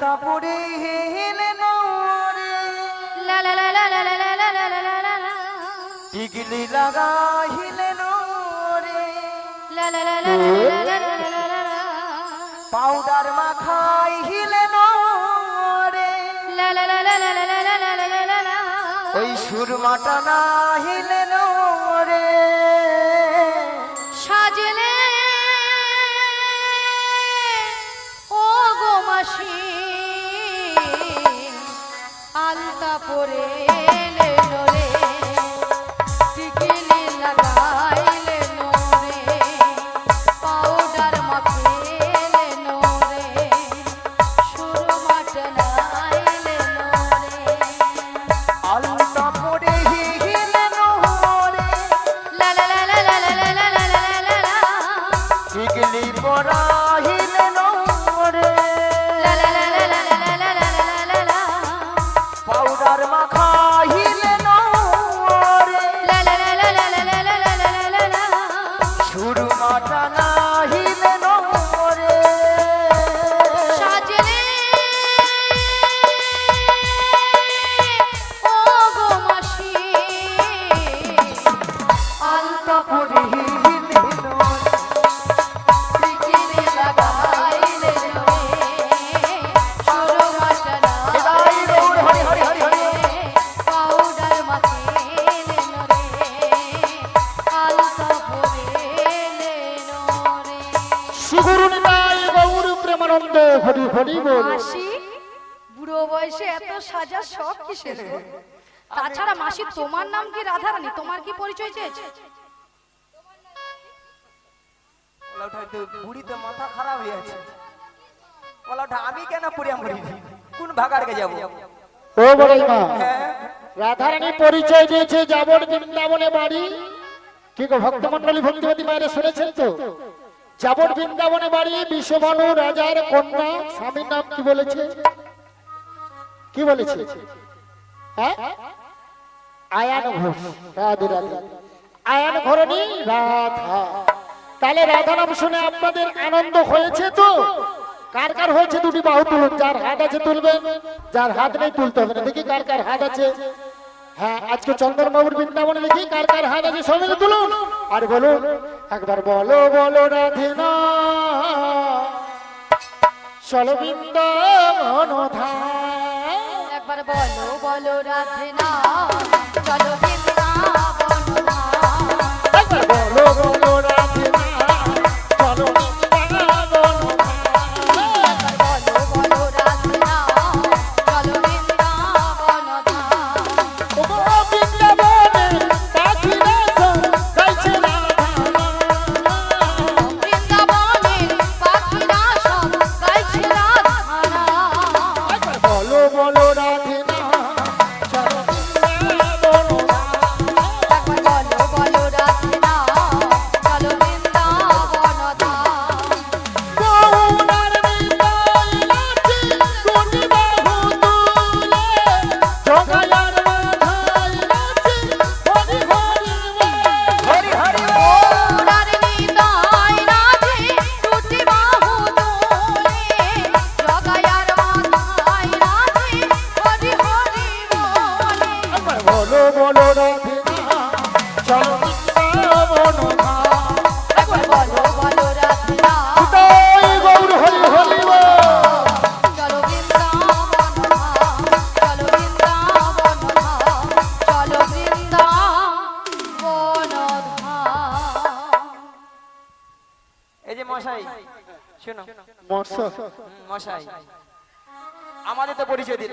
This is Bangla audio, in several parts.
আলতা পরে হেলেন রে লা লা লা লা লা লা লা লা লা লা লা লা লা। টিকলি লাগাইলেন রে লা লা লা লা লা লা লা লা লা লা লা লা। পাউডার মাখাই হিলেন রে লা লা লা লা লা লা লা লা লা লা লা লা লা। ওই সুরমাটা না হিলেন পরে কিসের? গো? তাছাড়া মাসি তোমার নাম কি রাধারানী? তোমার কি পরিচয় চেয়েছে? বুড়িতে মাথা খারাপ হয়ে আছে। ওলাটা আমি কেন করি? কোন ভাগাড়কে যাব? ও বড়াই মা রাধারানী পরিচয় দিয়েছে যাবন বৃন্দাবনে বাড়ি। কি গো ভক্তমন্ডলী ভক্তিমতী মায়েরা শুনেছেন তো? যাবন বৃন্দাবনে বাড়ি বিশ্বভানু রাজার কন্যা স্বামীর নাম কি বলেছে? কি বলেছে? হ্যাঁ? রাধা। তাহলে রাধা নাম শুনে আপনাদের আনন্দ হয়েছে তো? কার কার হয়েছে দুটি বাহু তুলুন? যার হাত আছে যার হাত নেই তুলতে হবে দেখি কার কার হাত আছে। হ্যাঁ আজকে বৃন্দাবনে দেখি কার কার হাত আছে। আর বলুন, একবার বলো বলো রাধে না চলো বৃন্দাবন বলো বলো রাধে না চলো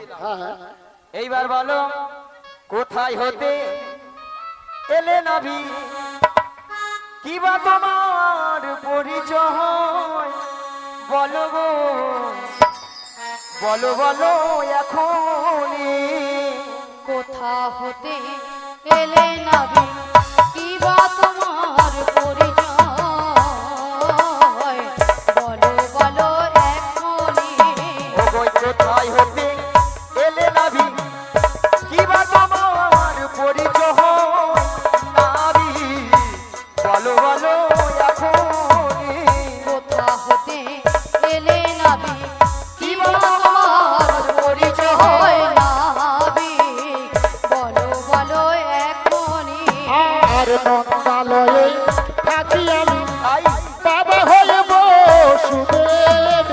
দিলাম। হ্যাঁ হ্যাঁ এইবার বলো কোথায় হতে এলে নাভি কি বা তোমার পরিচয়? বলো গো বলো বলো এখনই। কোথা হতে এলে নাবি? কি বা তোমার তোমার নন্দালয়ে থাকি আমি বাবা হয়ে বসুদেব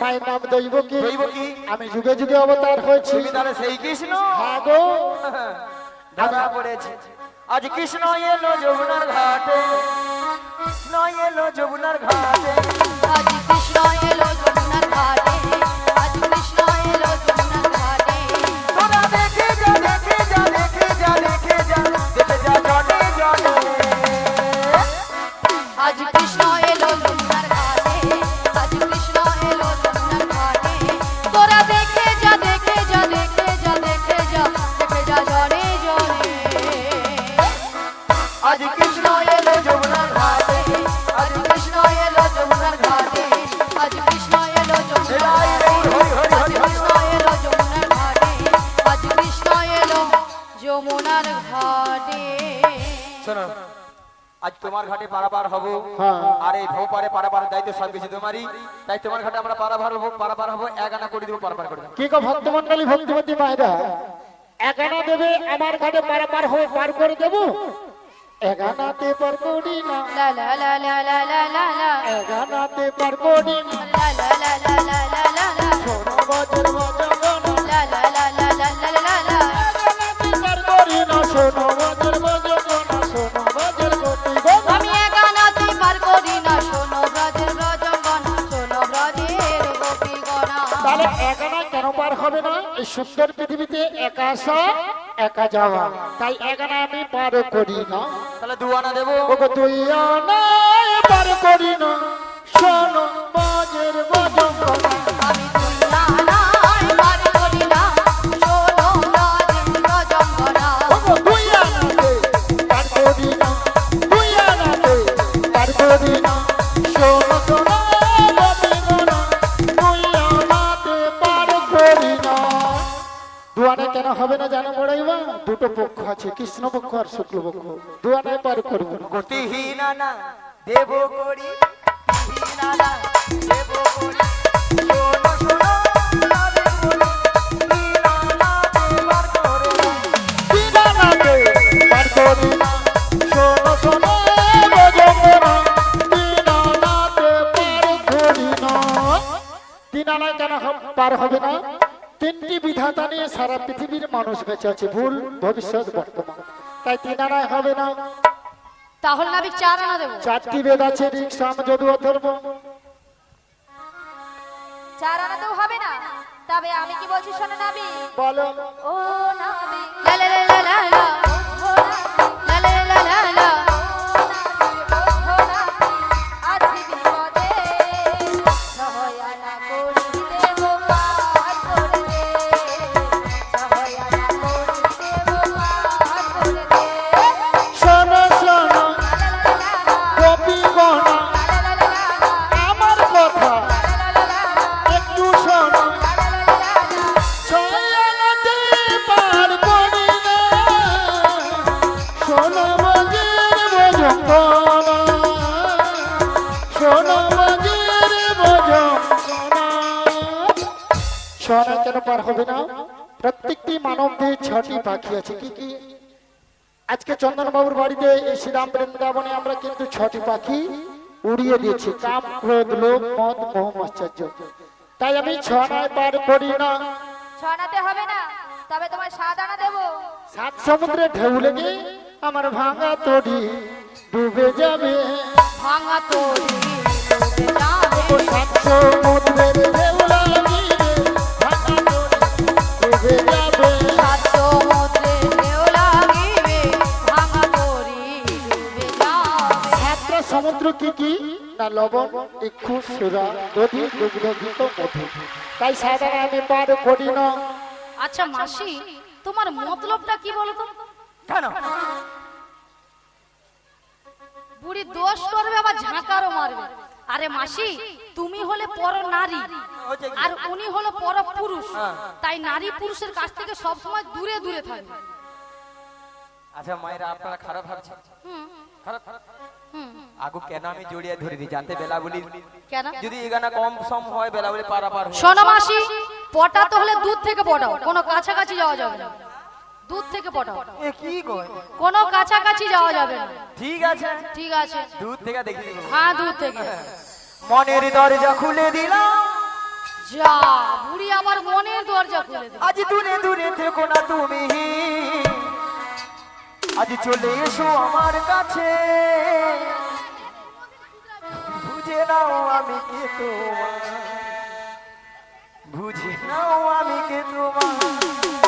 মায়ের নাম দৈব কি? দৈব কি? আমি যুগে যুগে অবতার হয়েছি। তুমি তাহলে সেই কৃষ্ণ? হ্যাঁ গো। ধরা পড়েছে। আজ কৃষ্ণ এলো যমুনার ঘাটে। কৃষ্ণ এলো যমুনার ঘাটে। আজ কৃষ্ণ এলো যমুনার ঘাটে। তোমার ঘাটে পারাপার হব আর এই ভৌ পারে পারাপার দায়িত্ব সবকিছু তোমারই তাই তোমার ঘাটে আমরা পারাপার হব পারাপার হব এক আনা করে দেবো পারাপার করে কি কো ভক্তমন্ডলী ভক্তিমতী মায়েরা এক আনা দেবে আমার ঘাটে পারাপার হব পার করে দেবো এগানাতে পার করি না লা লা লা লা লা লা লা এগানাতে পার না লা লা লা লা লা লা লা একা যাওয়া তাই একানা আমি পার করি না। তাহলে দু আনা দেবো? তুই আনা পার করি না। শোনো কেন হবে না জানা মোড়াইবা দুটো পক্ষ আছে কৃষ্ণ পক্ষ আর শুক্ল পক্ষ। দুয়ারে পার করব। পার হবে না। তিনটি বিধাতা নিয়ে সারা পৃথিবীর মানুষ বেঁচে আছে। ভুল ভবিষ্যৎ বর্তমান। তাই দিনানায় হবে না। তাহলে আমি চার আনা দেবো। চারটি বেদ আছে ঋক সাম যদু অথর্ব চার আনাতেও হবে না। তবে আমি কি বলছি শোনো নাবি বলো। ও নাবি লা লা লা লা। কেন পার হবে না। প্রত্যেকটি মানব দেহে ছটি পাখি আছে। কি কি? আজকে চন্দনবাবুর বাড়িতে এই শ্রীরাম বৃন্দাবনে আমরা কিন্তু ছটি পাখি উড়িয়ে দিয়েছি। কাম ক্রোধ লোভ মদ মোহ আশ্চর্য তাই আমি ছনায় পার করি না। ছ আনাতে হবে না। তবে তোমার সাত আনা দেবো। সাত সমুদ্রে ঢেউ লেগে আমার ভাঙা তরি ডুবে যাবে। ভাঙা তোরি ডুবে যাবে। সাত সমুদ্রের ঢেউ সাতটা কি কি? না লবণ ইক্ষু সুরা দধি দুগ্ধ ঘৃত মধু। তাই সাধারণ আমি পার করি না। আচ্ছা মাসি তোমার মতলবটা কি বলো তো কেন? বুড়ি দোষ করবে আবার ঝাঁকারও মারবে। আরে মাসি তুমি হলে পর নারী আর উনি হলো পর পুরুষ। হ্যাঁ। তাই নারী পুরুষের কাছ থেকে সব সময় দূরে দূরে থাকবে। আচ্ছা মায়েরা আপনারা খারাপ ভাবছেন? খারাপ খারাপ? হুম। আগু কেন আমি জড়িয়ে ধরে দিই জানতে বেলা বলি কেন? যদি এখানে কম সম হয় বেলা বলি পারাপার হয়। শোনো মাসি পটাতে হলে দুধ থেকে পটাও। কোনো কাছাকাছি যাওয়া যাবে না। দুধ থেকে পটাও। এ কি কয়? কোনো কাছাকাছি যাওয়া যাবে না। ঠিক আছে। ঠিক আছে। দুধ থেকে দেখি হ্যাঁ দুধ থেকে। মনের দরজা খুলে দিলাম। যা বুড়ি আমার মনের দরজা খুলে দিল। আজ দূরে দূরে থেকো না তুমি। আজ চলে এসো আমার কাছে। বুঝে নাও আমি কে তোমার। বুঝে নাও আমি কে তোমার।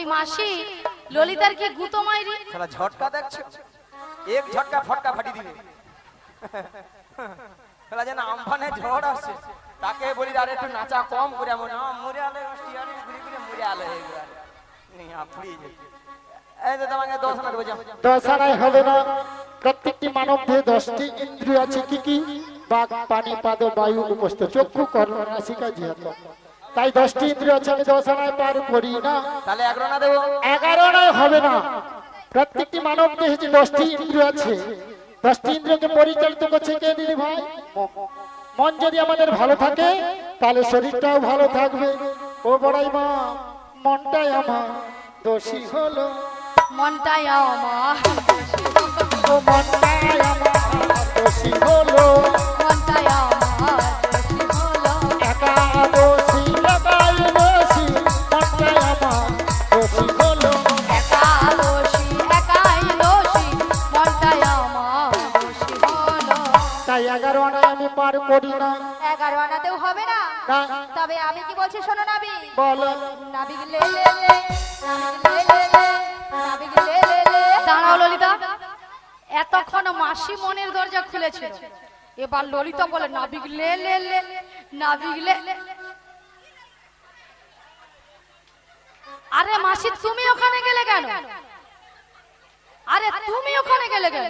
বলি মাসি ললিতার কি গুতো মাইরি। সালা ঝটকা দেখছ। এক ঝটকা ফটকা ফাটি দিবে। সালা যেন আমফানে ঝড় আসছে। তাকে বলি আর একটু নাচা কম করে এমন না মরে আলে স্টিয়ারিং ঘুরে ঘুরে মরে আলে এগুলা নিয়ে ফুরিয়ে যাবে এই তো তোমাকে দশ না দেবো যাও দশানায় হবে না। প্রত্যেকটি মানব দেহে দশটি ইন্দ্রিয় আছে। কি কি? বাঘ পানি পাদ বায়ু উপস্থিত। চক্ষু কর্ণ নাসিকা জিহাত তাই দশটি ইন্দ্রিয় আছে আমি দশানায় পার করি না। তাহলে এগারো না দেবো। এগারোনায় হবে না। প্রত্যেকটি মানব দেহে যে দশটি ইন্দ্রিয় আছে। দশটি ইন্দ্রিয়কে পরিচালিত করছে কে দিদি ভাই? মন। যদি আমাদের ভালো থাকে তাহলে শরীরটাও ভালো থাকবে। ও বড়াই মা মনটাই আমার দোষী হলো। মনটাই আমার ও মনটাই আমার দোষী হলো। মনটাই আমার দোষী হলো। একাদশী একাই করি না। এগারো আনাতেও হবে না। না। তবে আমি কি বলছি শোনো নাবি? বলো। নাবিক লে লে লে। নাবিক লে লে লে। নাবিক লে লে লে। দাঁড়াও ললিতা। এতক্ষণ মাসি মনের দরজা খুলেছিল। এবার ললিতা বলে নাবিক লে লে লে নাবিক লে। আরে মাসি তুমি ওখানে গেলে কেন? আরে তুমি ওখানে গেলে কেন?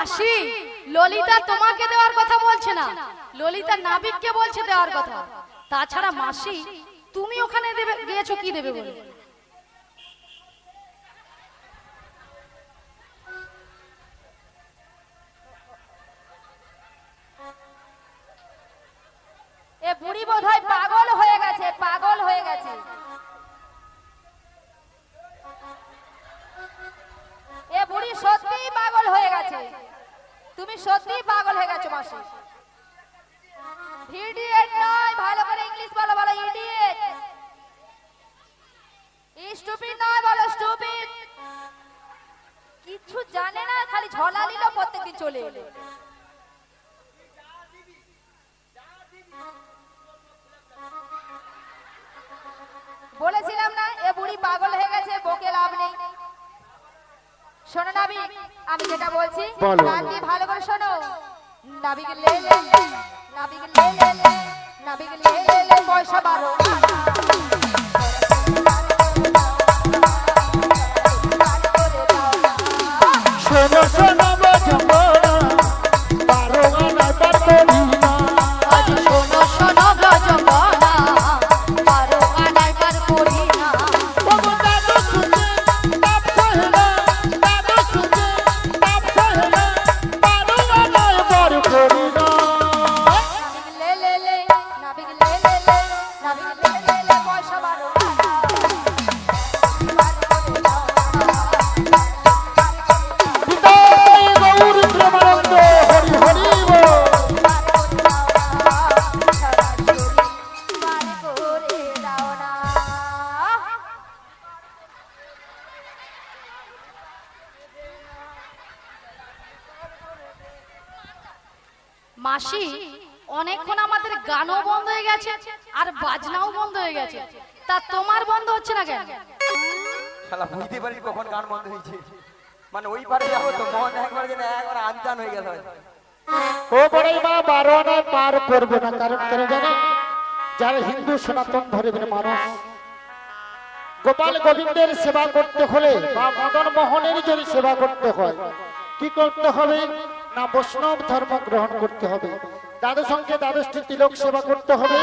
মাসি, ললিতা তোমাকে দেওয়ার কথা বলছে না। ললিতা নাবিককে বলছে দেওয়ার কথা। তাছাড়া মাসি, তুমি ওখানে দেবে, গিয়েছো কি দেবে বলে? শোনো নাবি আমি যেটা বলছি বলো। কান দিয়ে ভালো করে শোনো নাবিক লে লে নাবিকে লে লে নাবিকে লে লে পয়সা বারো গেছে আর বাজনাও বন্ধ হয়ে গেছে। তা তোমার বন্ধ হচ্ছে না কেন? শালা বুঝতে পারি কখন গান বন্ধ হয়েছে। মানে ওই পারে যাব তো মন একবার যেন একবার আনচান হয়ে গেল ও বড়াই মা বারো আনায় পার করবে না কারণ কেন জানো? যারা হিন্দু সনাতন ধর্মের মানুষ গোপাল গোবিন্দের সেবা করতে হলে বা মদন মোহনের যদি সেবা করতে হয় কি করতে হবে? না বৈষ্ণব ধর্ম গ্রহণ করতে হবে। দ্বাদশ অঙ্কে দ্বাদশটি তিলক সেবা করতে হবে।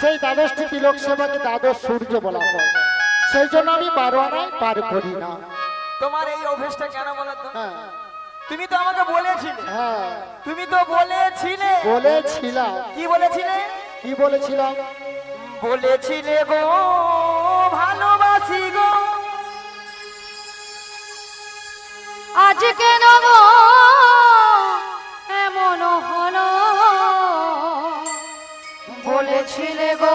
সেই দ্বাদশটি তিলক সেবাকে দ্বাদশ সূর্য বলা হয়। সেই জন্য আমি বারো আনায় পার করি না। তোমার এই অভ্যেসটা কেন বলো হ্যাঁ। তুমি তো আমাকে বলেছিলে। হ্যাঁ। তুমি তো বলেছিলে। বলেছিলাম। কি বলেছিলে? কি বলেছিলাম? বলেছিলে গো ভালোবাসি গো। আজ কেন গো বলেছিলে গো,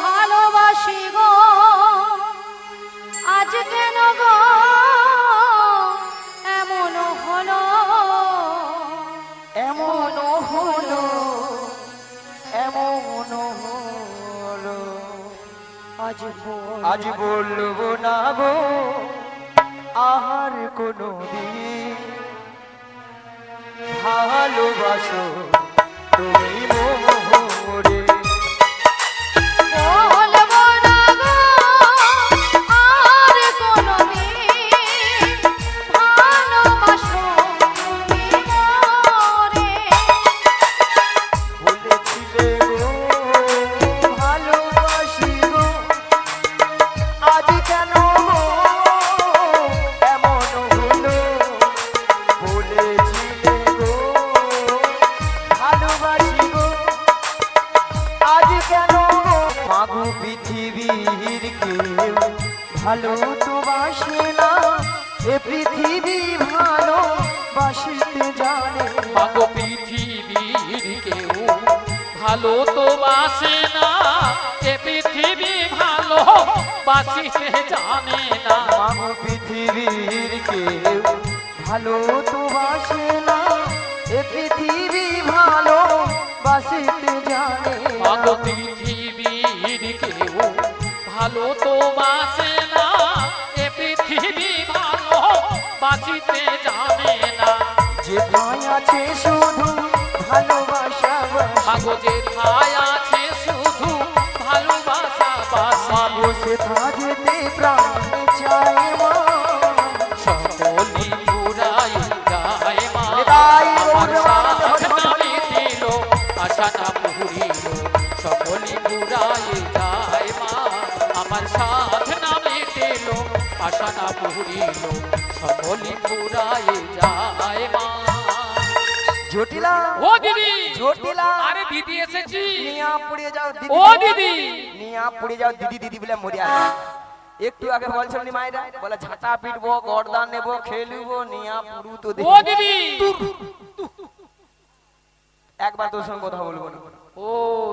ভালোবাসি গো। আজ কেন গো? এমন হলো এমন হলো এমন হলো। আজ আজ বলব না গো, আহার কোনো দিন ভালোবাসো যেতে প্রাণ চায় মা। সকলি পুরাই গায় মা। আমার নামি দিল আশা না পুরিল। সকলি পুরাই যায় মা। আমার সাথ নামি দিল আশা না পুরিল। সকলি পুরাই যায় মা। জটিলা। ও দিদি। জটিলা। আরে দিদি এসেছি। নিয়া পড়ে যাও দিদি। ও দিদি। নিয়া পড়ে যাও দিদি দিদি বলে মরিয়া একটু আগে বলছিল নি মাইরা বলে ঝাঁটা পিটবো গর্দান নেব খেলব নিয়া পুরু তো ও দিদি। একবার তোর সঙ্গে কথা বলব না। ও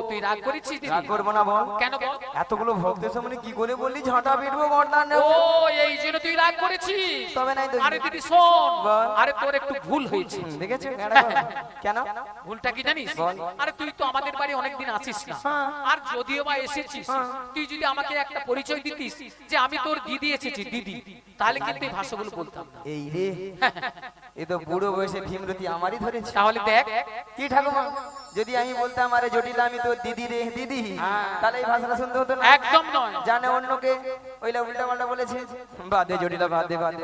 তুই রাগ করেছিস দিদি? রাগ করব না বল। কেন বল? এতগুলো ভক্তের সামনে কি করে বললি? ঝাঁটা পিটবো বর্দান ও এই জন্য তুই রাগ করেছিস। তবে নাই আরে দিদি। শোন। আরে তোর একটু ভুল হয়েছে। দেখেছ কেন ভুলটা কি জানিস? আরে তুই তো আমাদের বাড়ি অনেকদিন আসিস না। হ্যাঁ। আর যদিও বা এসেছিস তুই যদি আমাকে একটা পরিচয় দিতিস যে আমি তোর দিদি এসেছি দিদি তাহলে কিন্তু এই ভাষাগুলো বলতাম এই রে এ তো বুড়ো বয়সে ভীমরতি আমারই ধরেছে। তাহলে দেখ। কি ঠাকুমা? যদি আমি বলতাম আরে জটিল আমি তো দিদি রে দিদি তাহলে এই ভাষাটা শুনতে হতো না। একদম নয়। জানে অন্যকে ওইলা উল্টা পাল্টা বলেছে। বাদে জটিলা বাদে বাদে।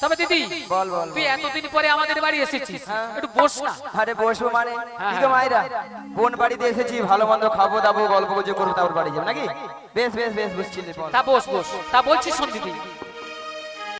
তবে দিদি বল, বল, তুই এতদিন পরে আমাদের বাড়ি এসেছিস। একটু বস না। আরে বসবো মানে? হ্যাঁ, কি গো মাইরা বোন বাড়িতে এসেছি ভালো মন্দ খাব দাবো গল্প গুজব করব তারপর বাড়ি যাব। নাকি? বেশ বেশ বেশ বুঝছি। তা বস বস। তা বলছিস শোন দিদি